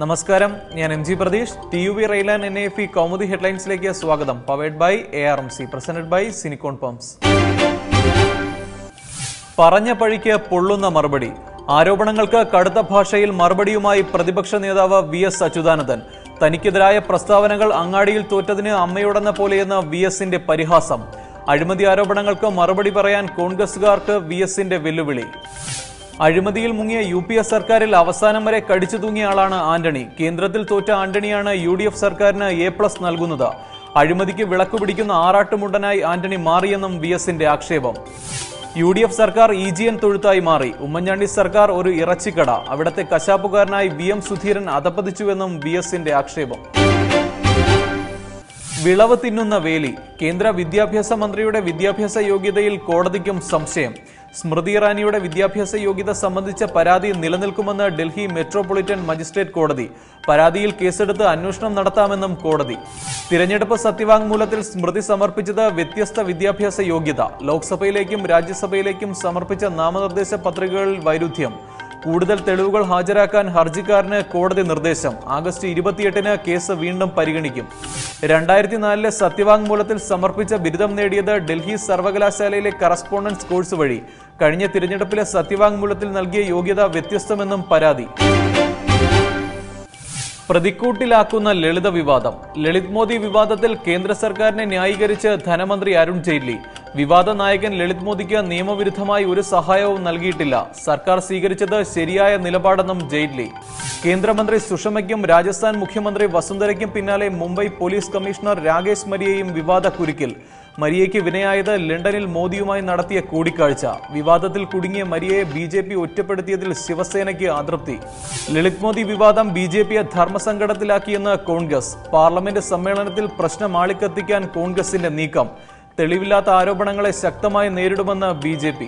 നമസ്കാരം. ഞാൻ M G Pratheesh. T U V റെയിലാൻ N F E Kaumudi ഹെഡ്ലൈൻസിലേക്ക് സ്വാഗതം. Powered by A R M C presented by Sinicon pumps. പറഞ്ഞ പഴിക്ക് പൊള്ളുന്ന മറുപടി. ആരോപണങ്ങൾക്ക് കടുത്ത ഭാഷയിൽ മറുപടിയുമായി പ്രതിപക്ഷ നേതാവ് വി എസ് അച്യുതാനന്ദൻ. തനിക്കെതിരായ പ്രസ്താവനകൾ അങ്ങാടിയിൽ തോറ്റതിന് അമ്മയോടെന്ന പോലെയെന്ന് വി എസിന്റെ പരിഹാസം. അഴിമതി ആരോപണങ്ങൾക്ക് മറുപടി പറയാൻ കോൺഗ്രസുകാർക്ക് വി എസിന്റെ വെല്ലുവിളി. അഴിമതിയിൽ മുങ്ങിയ യു പി എസ് സർക്കാരിൽ അവസാനം വരെ കടിച്ചു തൂങ്ങിയ ആളാണ് ആന്റണി. കേന്ദ്രത്തിൽ തോറ്റ ആന്റണിയാണ് യു ഡി എഫ് സർക്കാരിന് എ പ്ലസ് നൽകുന്നത്. അഴിമതിക്ക് വിളക്ക് പിടിക്കുന്ന ആറാട്ടുമുണ്ടനായി ആന്റണി മാറിയെന്നും വി എസിന്റെ ആക്ഷേപം. യു ഡി എഫ് സർക്കാർ ഇ ജി എൻ തൊഴുത്തായി മാറി. ഉമ്മൻചാണ്ടി സർക്കാർ ഒരു ഇറച്ചിക്കട. അവിടത്തെ കശാപ്പുകാരനായി വി എം സുധീരൻ അതപ്പതിച്ചുവെന്നും വി എസിന്റെ ആക്ഷേപം. വിളവ് തിന്നുന്ന വേലി. കേന്ദ്ര വിദ്യാഭ്യാസ മന്ത്രിയുടെ വിദ്യാഭ്യാസ യോഗ്യതയിൽ കോടതിക്കും സംശയം. സ്മൃതി ഇറാനിയുടെ വിദ്യാഭ്യാസ യോഗ്യത സംബന്ധിച്ച പരാതി നിലനിൽക്കുമെന്ന് ഡൽഹി മെട്രോപൊളിറ്റൻ മജിസ്ട്രേറ്റ് കോടതി. പരാതിയിൽ കേസെടുത്ത് അന്വേഷണം നടത്താമെന്നും കോടതി. തിരഞ്ഞെടുപ്പ് സത്യവാങ്മൂലത്തിൽ സ്മൃതി സമർപ്പിച്ചത് വ്യത്യസ്ത വിദ്യാഭ്യാസ യോഗ്യത. ലോക്സഭയിലേക്കും രാജ്യസഭയിലേക്കും സമർപ്പിച്ച നാമനിർദ്ദേശ പത്രികകളിൽ വൈരുദ്ധ്യം. കൂടുതൽ തെളിവുകൾ ഹാജരാക്കാൻ ഹർജിക്കാരന് കോടതി നിർദ്ദേശം. ആഗസ്റ്റ് ഇരുപത്തിയെട്ടിന് കേസ് വീണ്ടും പരിഗണിക്കും. രണ്ടായിരത്തി നാലിലെ സത്യവാങ്മൂലത്തിൽ സമർപ്പിച്ച ബിരുദം നേടിയത് ഡൽഹി സർവകലാശാലയിലെ കറസ്പോണ്ടൻസ് കോഴ്സ് വഴി. കഴിഞ്ഞ തിരഞ്ഞെടുപ്പിലെ സത്യവാങ്മൂലത്തിൽ നൽകിയ യോഗ്യത വ്യത്യസ്തമെന്നും പരാതി. പ്രതിക്കൂട്ടിലാക്കുന്ന ലളിത വിവാദം. ലളിത് മോദി വിവാദത്തിൽ കേന്ദ്ര സർക്കാരിനെ ന്യായീകരിച്ച് ധനമന്ത്രി അരുൺ ജെയ്റ്റ്ലി. വിവാദ നായകൻ ലളിത് മോദിക്ക് നിയമവിരുദ്ധമായി ഒരു സഹായവും നൽകിയിട്ടില്ല. സർക്കാർ സ്വീകരിച്ചത് ശരിയായ നിലപാടെന്നും ജെയ്റ്റ്ലി കേന്ദ്രമന്ത്രി സുഷമയ്ക്കും രാജസ്ഥാൻ മുഖ്യമന്ത്രി വസുന്ധരയ്ക്കും പിന്നാലെ മുംബൈ പോലീസ് കമ്മീഷണർ രാകേഷ് മരിയയും വിവാദ കുരുക്കിൽ. മരിയയ്ക്ക് വിനയായത് ലണ്ടനിൽ മോദിയുമായി നടത്തിയ കൂടിക്കാഴ്ച. വിവാദത്തിൽ കുടുങ്ങിയ മരിയയെ ബി ജെ പി ഒറ്റപ്പെടുത്തിയതിൽ ശിവസേനയ്ക്ക് അതൃപ്തി. ലളിത് മോദി വിവാദം ബി ജെ പിയെ ധർമ്മസങ്കടത്തിലാക്കിയെന്ന് കോൺഗ്രസ്. പാർലമെന്റ് സമ്മേളനത്തിൽ പ്രശ്നം ആളിക്കത്തിക്കാൻ കോൺഗ്രസിന്റെ നീക്കം. തെളിവില്ലാത്ത ആരോപണങ്ങളെ ശക്തമായി നേരിടുമെന്ന് ബി ജെ പി.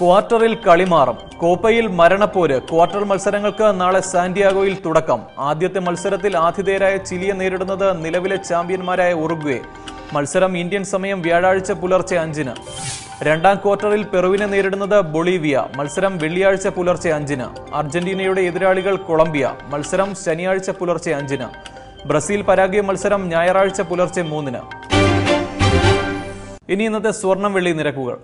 ക്വാർട്ടറിൽ കളിമാറും. കോപ്പയിൽ മരണപ്പോര്. ക്വാർട്ടർ മത്സരങ്ങൾക്ക് നാളെ സാന്റിയാഗോയിൽ തുടക്കം. ആദ്യത്തെ മത്സരത്തിൽ ആതിഥേയരായ ചിലിയെ നേരിടുന്നത് നിലവിലെ ചാമ്പ്യന്മാരായ ഉറുഗ്വേ. മത്സരം ഇന്ത്യൻ സമയം വ്യാഴാഴ്ച പുലർച്ചെ അഞ്ചിന്. രണ്ടാം ക്വാർട്ടറിൽ പെറുവിനെ നേരിടുന്നത് ബൊളീവിയ. മത്സരം വെള്ളിയാഴ്ച പുലർച്ചെ അഞ്ചിന്. അർജന്റീനയുടെ എതിരാളികൾ കൊളംബിയ. മത്സരം ശനിയാഴ്ച പുലർച്ചെ അഞ്ചിന്. ബ്രസീൽ പരാഗ്വേ മത്സരം ഞായറാഴ്ച പുലർച്ചെ മൂന്നിന്. ഇനി ഇന്നത്തെ സ്വർണം വെള്ളി നിരക്കുകൾ.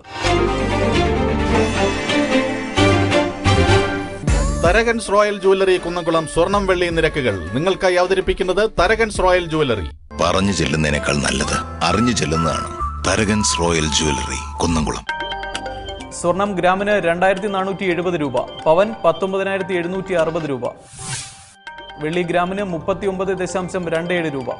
തരകൻസ് റോയൽ ജുവല്ലറി കുന്നംകുളം സ്വർണം വെള്ളി നിരക്കുകൾ. നിങ്ങൾക്കായി അവതരിപ്പിക്കുന്നത് തരകൻസ് റോയൽ ജുവല്ലറി. പറഞ്ഞു ചെല്ലുന്നതിനേക്കാൾ നല്ലത് അറിഞ്ഞു ചെല്ലുന്നതാണ് തരകൻസ് റോയൽ ജുവല്ലറി കുന്നംകുളം. സ്വർണം ഗ്രാമിന് രണ്ടായിരത്തി നാനൂറ്റി എഴുപത് രൂപ പവൻ പത്തൊമ്പതിനായിരത്തി എഴുന്നൂറ്റി അറുപത് രൂപ. വെള്ളി ഗ്രാമിന് മുപ്പത്തി ഒമ്പത് ദശാംശം രണ്ട് ഏഴ് രൂപ.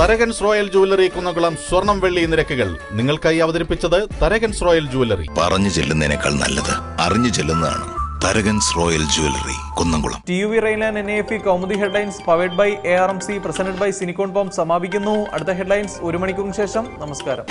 തരകൻസ് റോയൽ ജുവല്ലറി കുന്നകുളം സ്വർണം വെള്ളി നിരക്കുകൾ നിങ്ങൾക്കായി അവതരിപ്പിച്ചത് തരകൻസ് റോയൽ ജുവല്ലറി പറഞ്ഞു ചെല്ലുന്നതിനേക്കാൾ നല്ലത് അറിഞ്ഞു ചെല്ലുന്നതാണ് Tharakans royal jewellery Kunnamkulam. T U V റെയിലാൻ N F Kaumudi headlines powered by A R M C presented by Sinicon pumps സമാപിക്കുന്നു. അടുത്ത ഹെഡ്ലൈൻസ് ഒരു മണിക്കൂറിന് ശേഷം. നമസ്കാരം.